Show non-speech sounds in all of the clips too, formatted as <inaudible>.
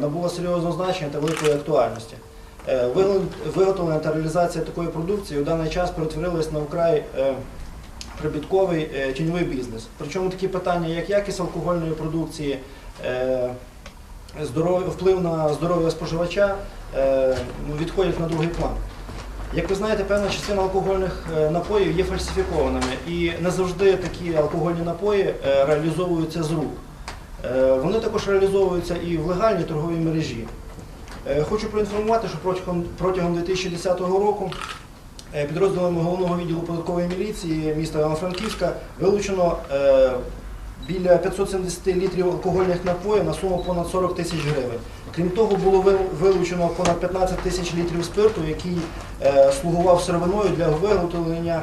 набула серйозного значення та великої актуальності. Е, Виготовлення та реалізація такої продукції у даний час перетворилась на вкрай е, прибутковий е, тіньовий бізнес. Причому такі питання, як якість алкогольної продукції, е, вплив на здоров'я споживача, е, ну, відходять на другий план. Як ви знаєте, певна частина алкогольних е, напоїв є фальсифікованими, і не завжди такі алкогольні напої е, реалізовуються з рук. Е, Вони також реалізовуються і в легальній торговій мережі. Е, Хочу проінформувати, що протягом, протягом 2010 року е, підрозділами головного відділу податкової міліції міста Івано-Франківська вилучено біля 570 літрів алкогольних напоїв на суму понад 40 тисяч гривень. Крім того, було вилучено понад 15 тисяч літрів спирту, який слугував сировиною для виготовлення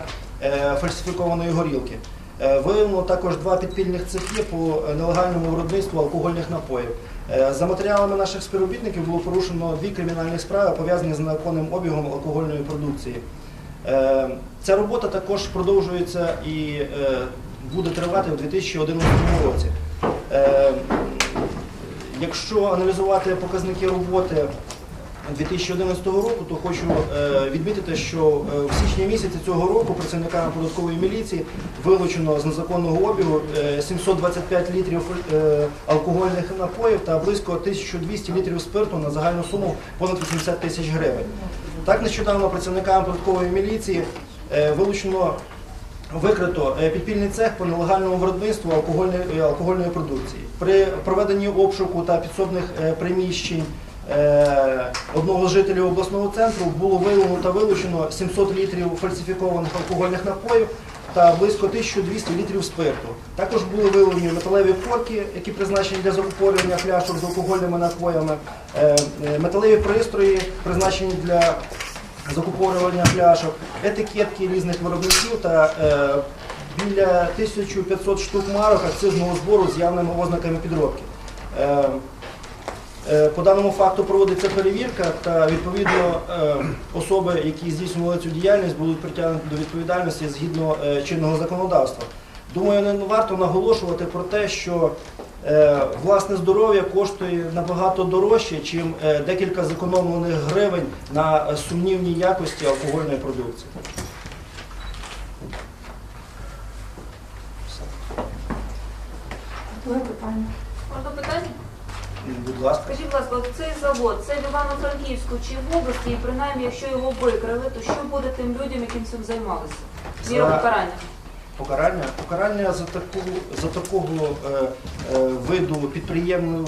фальсифікованої горілки. Е, Виявлено також два підпільних цехи по е, нелегальному виробництву алкогольних напоїв. Е, За матеріалами наших співробітників було порушено дві кримінальні справи, пов'язані з незаконним обігом алкогольної продукції. Ця робота також продовжується і буде тривати у 2011 році. Якщо аналізувати показники роботи 2011 року, то хочу е, відмітити, що е, в січні місяці цього року працівниками податкової міліції вилучено з незаконного обігу е, 725 літрів е, алкогольних напоїв та близько 1200 літрів спирту на загальну суму понад 80 тисяч гривень. Так нещодавно працівниками податкової міліції вилучено Викрито підпільний цех по нелегальному виробництву алкогольної, алкогольної продукції. При проведенні обшуку та підсобних приміщень одного з жителів обласного центру було виявлено та вилучено 700 літрів фальсифікованих алкогольних напоїв та близько 1200 літрів спирту. Також були виявлені металеві корки, які призначені для закупорювання пляшок з алкогольними напоями, е, е, металеві пристрої, призначені для закупорювання пляшок, етикетки різних виробників та е, біля 1500 штук марок акцизного збору з явними ознаками підробки. Е, По даному факту проводиться перевірка та відповідно е, особи, які здійснювали цю діяльність, будуть притягнуті до відповідальності згідно е, чинного законодавства. Думаю, не варто наголошувати про те, що власне здоров'я коштує набагато дорожче, ніж декілька зекономлених гривень на сумнівній якості алкогольної продукції. Друге питання. Можна питання? Будь ласка. Скажіть, будь ласка, от цей завод, це в Івано-Франківську чи в області, і принаймні, якщо його викрили, то що буде тим людям, яким цим займалися? Міра За- покарання. Покарання, покарання за таку за такого е, е, виду підприємну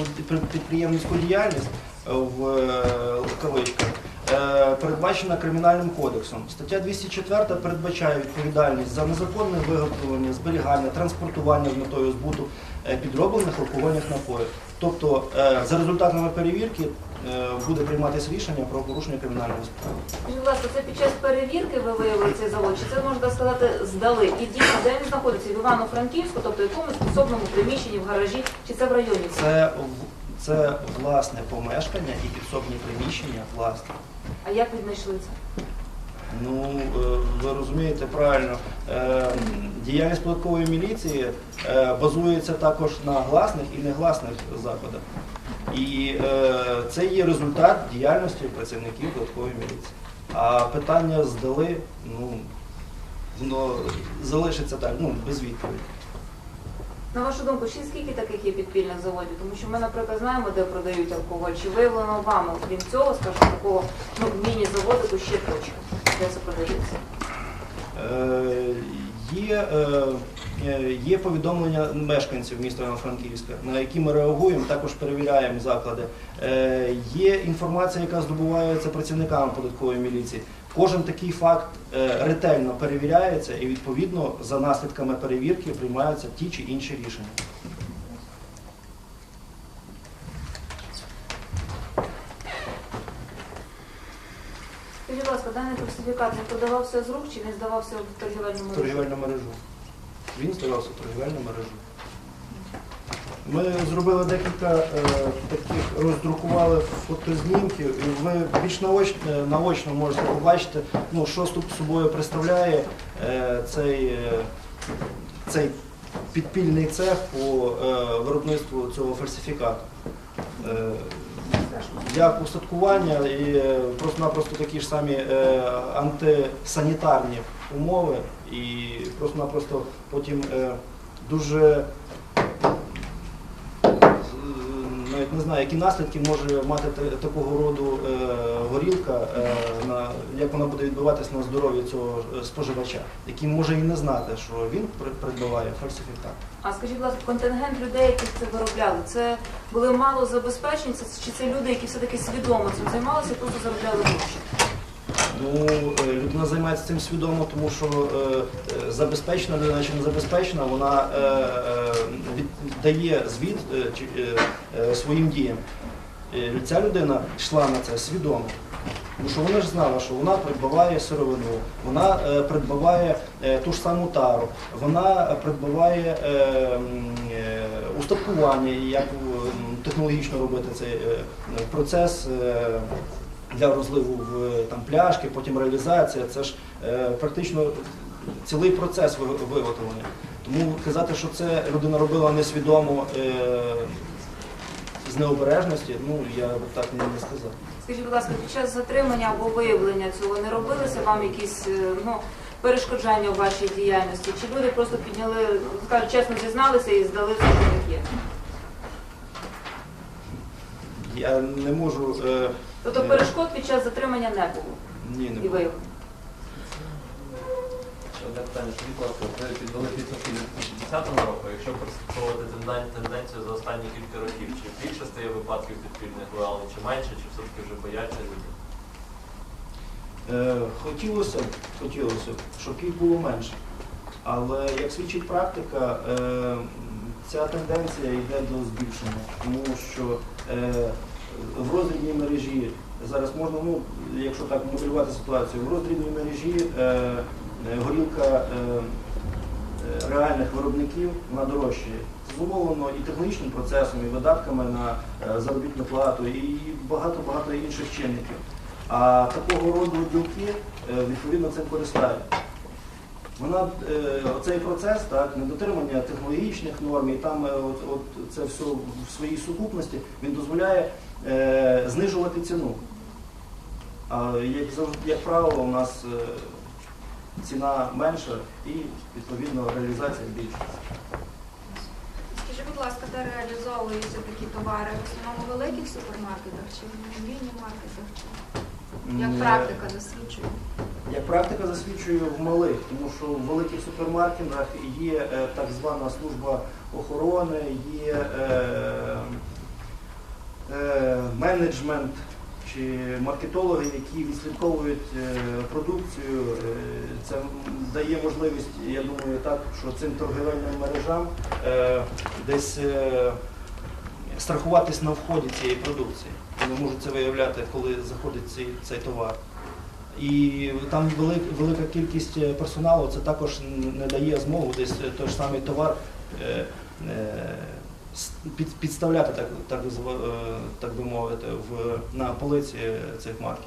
підприємницьку діяльність е, в е, кавичках е, передбачена кримінальним кодексом. Стаття 204 передбачає відповідальність за незаконне виготовлення, зберігання, транспортування з метою збуту е, підроблених алкогольних напоїв. Тобто е, за результатами перевірки е, буде прийматися рішення про порушення кримінальної справи. Скажіть, будь ласка, це під час перевірки ви виявили цей завод, чи це можна сказати здали? І дійсно, де він знаходиться? В Івано-Франківську, тобто в якомусь підсобному приміщенні, в гаражі, чи це в районі? Це, це власне помешкання і підсобні приміщення власне. А як ви знайшли це? Ну, е, ви розумієте правильно, е, діяльність податкової міліції е, базується також на гласних і негласних заходах. І це є результат діяльності працівників податкової міліції. А питання здали, ну, воно залишиться так, ну, без відповіді. На вашу думку, чи скільки таких є підпільних заводів? Тому що ми, наприклад, знаємо, де продають алкоголь. Чи виявлено вами, крім цього, скажімо, такого ну, міні-заводику ще точка, це продається? Е, Є, е, е, є повідомлення мешканців міста Івано-Франківська, на які ми реагуємо, також перевіряємо заклади. Є інформація, яка здобувається працівниками податкової міліції. Кожен такий факт ретельно перевіряється і відповідно за наслідками перевірки приймаються ті чи інші рішення. Скажіть, будь ласка, фальсифікат не продавався з рук чи не здавався в торгівельному мережу? торгівельну мережу. Він здавався в торгівельну мережу. Ми зробили декілька е, таких, роздрукували фотознімків, і ви більш наочно, наочно можете побачити, ну, що собою представляє е, цей, е, цей підпільний цех по е, виробництву цього фальсифікату. Е, Як устаткування і е, просто-напросто такі ж самі е, антисанітарні умови, і просто-напросто потім е, дуже е, навіть не знаю, які наслідки може мати такого роду е, горілка, е, як вона буде відбуватись на здоров'я цього е, споживача, який може і не знати, що він при- придбаває фальсифікат. А скажіть, будь ласка, контингент людей, які це виробляли, це були мало забезпечені, чи це люди, які все-таки свідомо цим займалися і просто заробляли гроші? Ну, людина займається цим свідомо, тому що е, забезпечена людина чи не забезпечена, вона е, е, віддає звіт е, е, е, своїм діям. Ця людина йшла на це свідомо. Тому що вона ж знала, що вона придбаває сировину, вона придбаває ту ж саму тару, вона придбаває устаткування, як технологічно робити цей процес. для розливу в там, пляшки, потім реалізація. Це ж практично цілий процес виготовлення. Тому казати, що це людина робила несвідомо е, з необережності, ну я б так не, сказав. Скажіть, будь ласка, під час затримання або виявлення цього не робилися вам якісь е, ну, перешкоджання у вашій діяльності? Чи люди просто підняли, ну, скажуть, чесно зізналися і здали все, що них є? Я не можу. Е, Тобто е, перешкод під час затримання не було ні, не і можу. виявлення? Одне питання, будь ласка, ви підвели підсумки 2010 року, якщо прослідковувати тенденцію за останні кілька років, чи більше стає випадків підпільних виявлень, чи менше, чи все-таки вже бояться люди? Е, Хотілося б, хотілося б, щоб їх було менше. Але як свідчить практика, е, ця тенденція йде до збільшення, тому що е, в роздрібній мережі зараз можна, ну, якщо так моделювати ситуацію, в роздрібній мережі горілка е, е, реальних виробників вона дорожчає. Це зумовлено і технологічним процесом, і видатками на е, заробітну плату, і багато-багато інших чинників. А такого роду ділки е, відповідно цим користають. Вона е, цей процес, так, недотримання технологічних норм, і там е, от, от це все в своїй сукупності, він дозволяє е, знижувати ціну. А як як правило, у нас е, ціна менша і відповідно реалізація більша. Скажіть, будь ласка, де реалізовуються такі товари? В основному великих супермаркетах чи в міні-маркетах? Як практика засвідчує? Як практика засвідчує в малих, тому що в великих супермаркетах є е, так звана служба охорони, є е, е, менеджмент чи маркетологи, які відслідковують е, продукцію. Е, Це дає можливість, я думаю, так, що цим торгівельним мережам е, десь страхуватись на вході цієї продукції. Вони можуть це виявляти, коли заходить цей, цей товар. І там велика, велика кількість персоналу це також не дає змогу десь той ж самий товар підставляти, так, так, е, так би мовити, в, на полиці цих марків.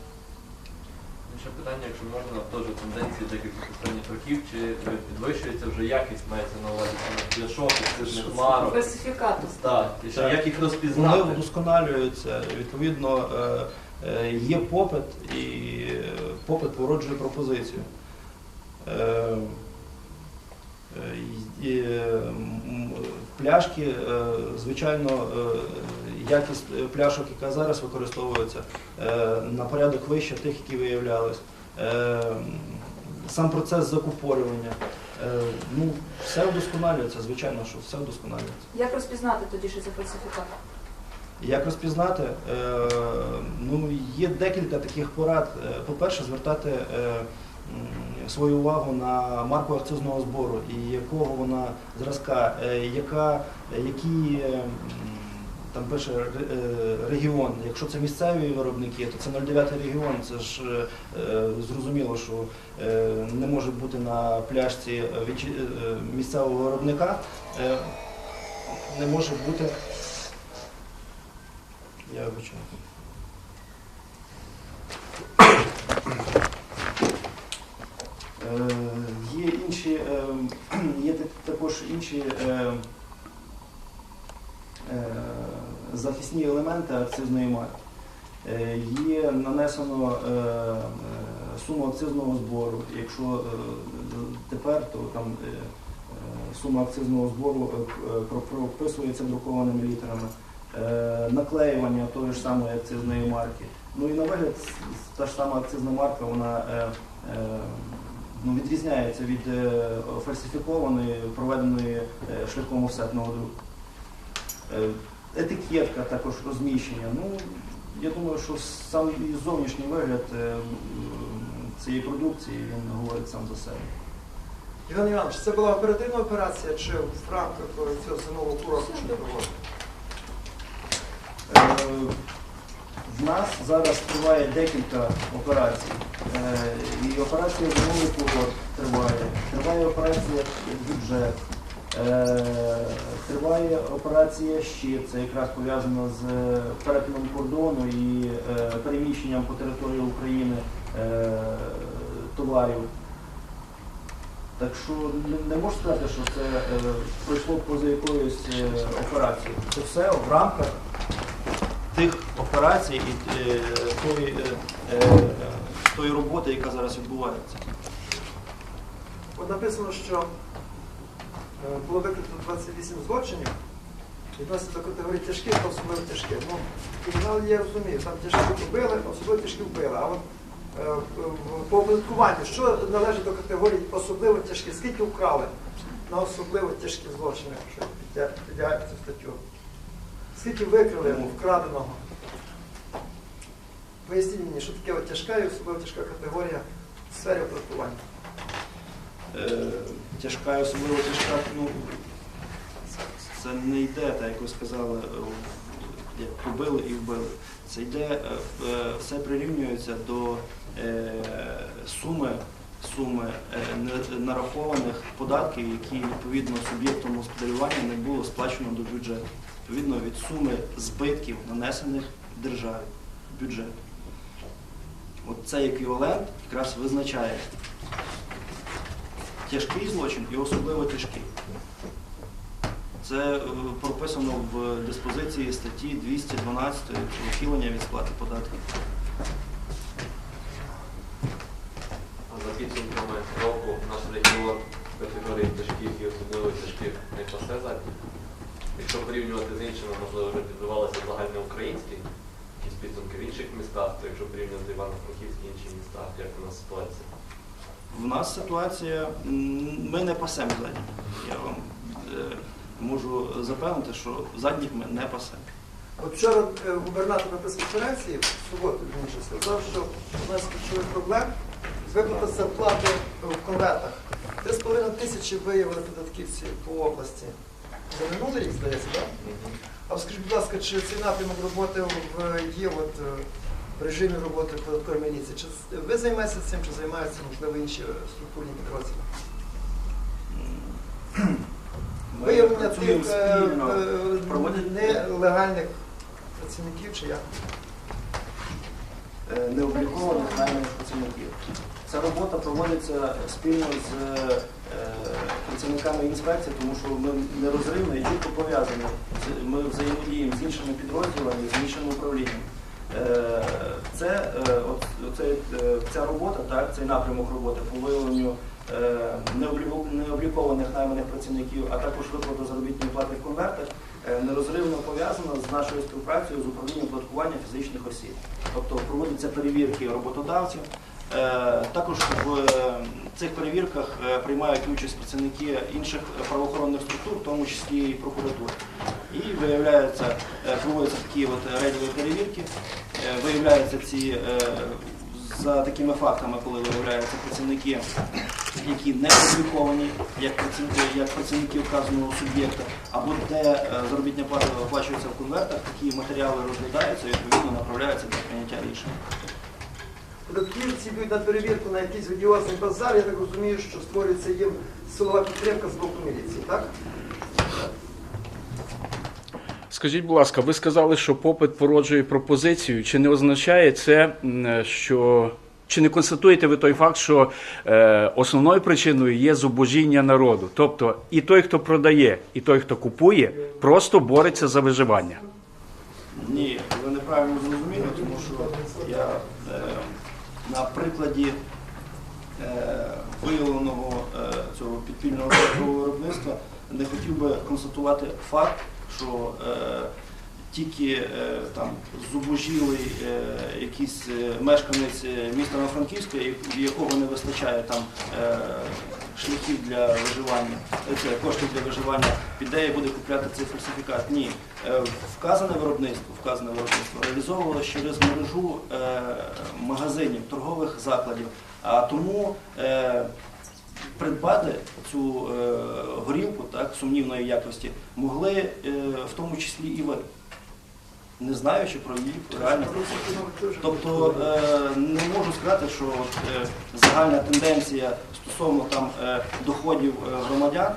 Ще питання, якщо можна, теж тенденції декількох останніх років, чи підвищується вже якість, мається на увазі пляшок, акцизних марок? Фальсифікату. Так, і ще Так. як їх Вони розпізнати? вдосконалюються, відповідно, е, е, є попит, і попит породжує пропозицію. І, Пляшки, е, звичайно, е, якість е, пляшок, яка зараз використовується, на порядок вище тих, які виявлялись. Сам процес закупорювання. Ну, все вдосконалюється, звичайно, що все вдосконалюється. Як розпізнати тоді, що це фальсифікат? Як розпізнати? Ну, є декілька таких порад. По-перше, звертати свою увагу на марку акцизного збору і якого вона зразка, е, яка, які е, там пише е, регіон. Якщо це місцеві виробники, то це 09 регіон. Це ж е, е, зрозуміло, що е, не може бути на е, е, місцевого виробника. Е, Не може бути я вибачаю. Є інші, е, <clears throat> є також інші е, е, захисні елементи акцизної марки. Е, Є нанесено е, е, суму акцизного збору. Якщо е, тепер, то там е, е, сума акцизного збору е, е, про- прописується друкованими літерами. Е, Наклеювання тої ж самої акцизної марки. Ну і на вигляд та ж сама акцизна марка, вона е, е, ну, відрізняється від е, фальсифікованої, проведеної е, шляхом офсетного друку. Е, Етикетка також розміщення. Ну, я думаю, що сам і зовнішній вигляд е, цієї продукції він говорить сам за себе. Іван Іванович, це була оперативна операція чи в рамках цього зимового курорту що проводили? Е, В нас зараз триває декілька операцій. Е, І операція зимовий курорт триває, триває операція бюджет, е, триває операція щит, це якраз пов'язано з перетином кордону і е, переміщенням по території України е, товарів. Так що не, можу сказати, що це е, пройшло поза якоюсь е, операцією. Це все в рамках тих операцій і е, тої, е, е, тої роботи, яка зараз відбувається. От написано, що е, було викрито 28 злочинів, відносять до категорії тяжких та особливо тяжких. Ну, кримінал я розумію, там тяжкі вбили, особливо тяжкі вбили. А от е, по оподаткуванню, що належить до категорії особливо тяжкі? Скільки вкрали на особливо тяжкі злочини, що підтя- підлягають цю статтю? Скільки викрили вкраденого? Поясніть мені, що таке тяжка і особливо тяжка категорія в сфері оподаткування. Е, тяжка, і особливо тяжка, ну, це не йде, так як ви сказали, е, як побили і вбили. Це йде, е, е, все прирівнюється до е, суми, суми е, нарахованих податків, які відповідно суб'єктом господарювання не було сплачено до бюджету. Відповідно від суми збитків, нанесених державі в бюджет. От цей еквівалент якраз визначає тяжкий злочин і особливо тяжкий. Це е, прописано в диспозиції статті 212 про ухилення від сплати податків. А за підсумками року наш регіон категорії тяжких і особливо тяжких не пасе задні. Якщо порівнювати з іншими, можливо, вже підбивалися загальноукраїнські підсумки в інших містах, то якщо порівнювати Івано-Франківські і інші міста, як у нас ситуація? В нас ситуація, ми не пасемо задніх. Я вам е, можу запевнити, що задніх ми не пасемо. От вчора е, губернатор на прес-конференції, в суботу більше, сказав, що у нас ключових проблем виплата зарплати в конвертах. 3,5 тисячі виявили податківці по області. За минулий рік, здається, так? А скажіть, будь ласка, чи цей напрямок роботи в, є от, е, в режимі роботи податкової міліції? Чи ви займаєтеся цим, чи займаються, можливо, інші структурні підрозділи? Виявлення тих е, е, нелегальних працівників, чи як? Необлікованих найманих працівників. Ця робота проводиться спільно з е, працівниками інспекції, тому що ми нерозривно і чітко пов'язані. Ми взаємодіємо з іншими підрозділами, з іншими управліннями. Е, Це, е, оце, ця робота, так, цей напрямок роботи по виявленню необлікованих найманих працівників, а також виплату заробітної плати в конвертах, нерозривно пов'язана з нашою співпрацею з управлінням податкування фізичних осіб. Тобто проводяться перевірки роботодавців. Е, Також в е, цих перевірках е, приймають участь працівники інших правоохоронних структур, в тому числі і прокуратури. І виявляються, е, проводяться такі от рейдові перевірки, е, виявляються ці е, за такими фактами, коли виявляються працівники, які не обліковані як працівники, як працівники вказаного суб'єкта, або де е, заробітня плата оплачується в конвертах, такі матеріали розглядаються і відповідно направляються для прийняття рішень. Податківці йдуть на перевірку на якийсь одіозний базар, я так розумію, що створюється їм силова підтримка з боку міліції, так? Скажіть, будь ласка, ви сказали, що попит породжує пропозицію. Чи не означає це, що Чи не констатуєте ви той факт, що е, основною причиною є зубожіння народу? Тобто і той, хто продає, і той, хто купує, просто бореться за виживання. Ні, ви неправильно зрозуміли, тому що я е, на прикладі е, виявленого е, цього підпільного <coughs> виробництва не хотів би констатувати факт, що е, тільки е, там зубожілий е, якийсь е, мешканець міста Івано-Франківська, в якого не вистачає там шляхів для виживання, це, коштів для виживання, піде і буде купляти цей фальсифікат. Ні. Вказане виробництво, вказане виробництво реалізовувалося через мережу магазинів, торгових закладів. А тому придбати цю горілку так, сумнівної якості могли в тому числі і ви, не знаючи про її реальний процес. Тобто е, не можу сказати, що е, загальна тенденція стосовно там е, доходів громадян,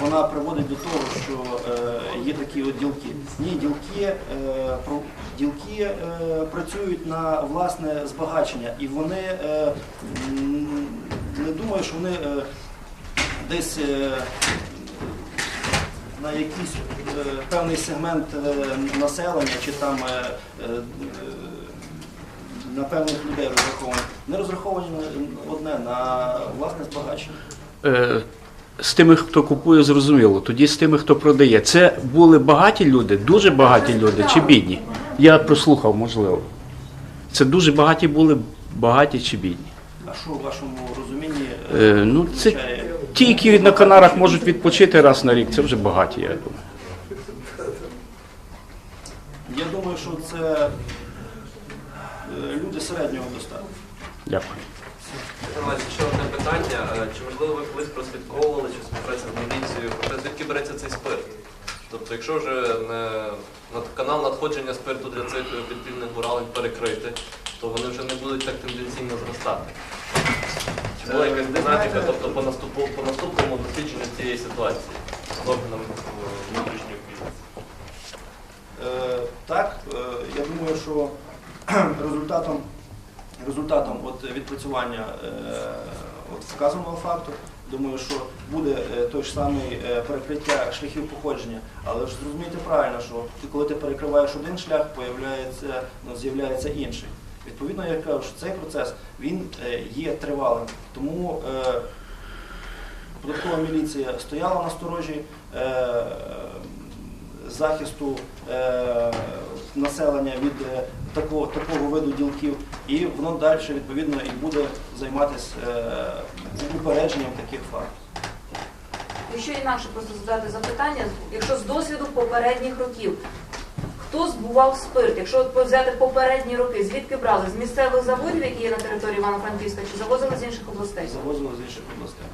вона приводить до того, що є такі от ділки. Ні, ділки, ділки працюють на власне збагачення, і вони не думаю, що вони десь на якийсь е, певний сегмент е, населення чи там е, е, на певних людей розраховані. Не розраховані на одне на власне збагачення. Е, з тими, хто купує, зрозуміло. Тоді з тими, хто продає. Це були багаті люди, дуже багаті люди чи бідні? Я прослухав, можливо. Це дуже багаті були, багаті чи бідні. А що в вашому розумінні Е, ну, це означає? Ті, які на Канарах можуть відпочити раз на рік, це вже багаті, я думаю. Я думаю, що це е, люди середнього достатку. Дякую. Ще одне питання. Е, Чи можливо ви колись прослідковували чи співпраця з міліцією про те, звідки береться цей спирт? Тобто, якщо вже не, над- канал надходження спирту для цих е, підпільних гуралень перекрити, то вони вже не будуть так тенденційно зростати. Чи була якась динаміка, тобто по, наступу, по наступному дослідженню цієї ситуації з органом е, внутрішньої бізнесу? Так, е, я думаю, що <clears throat> результатом, результатом от відпрацювання е, от вказаного факту, думаю, що буде той ж самий перекриття шляхів походження. Але ж зрозумійте правильно, що коли ти перекриваєш один шлях, ну, з'являється інший. Відповідно, я кажу, що цей процес він е, є тривалим. Тому е, податкова міліція стояла на сторожі е, захисту населення від такого, такого виду ділків, і воно далі відповідно і буде займатися упередженням таких фактів. Якщо інакше просто задати запитання, якщо з досвіду попередніх років, хто збував спирт? Якщо взяти попередні роки, звідки брали? З місцевих заводів, які є на території Івано-Франківська, чи завозили з інших областей? Завозили з інших областей.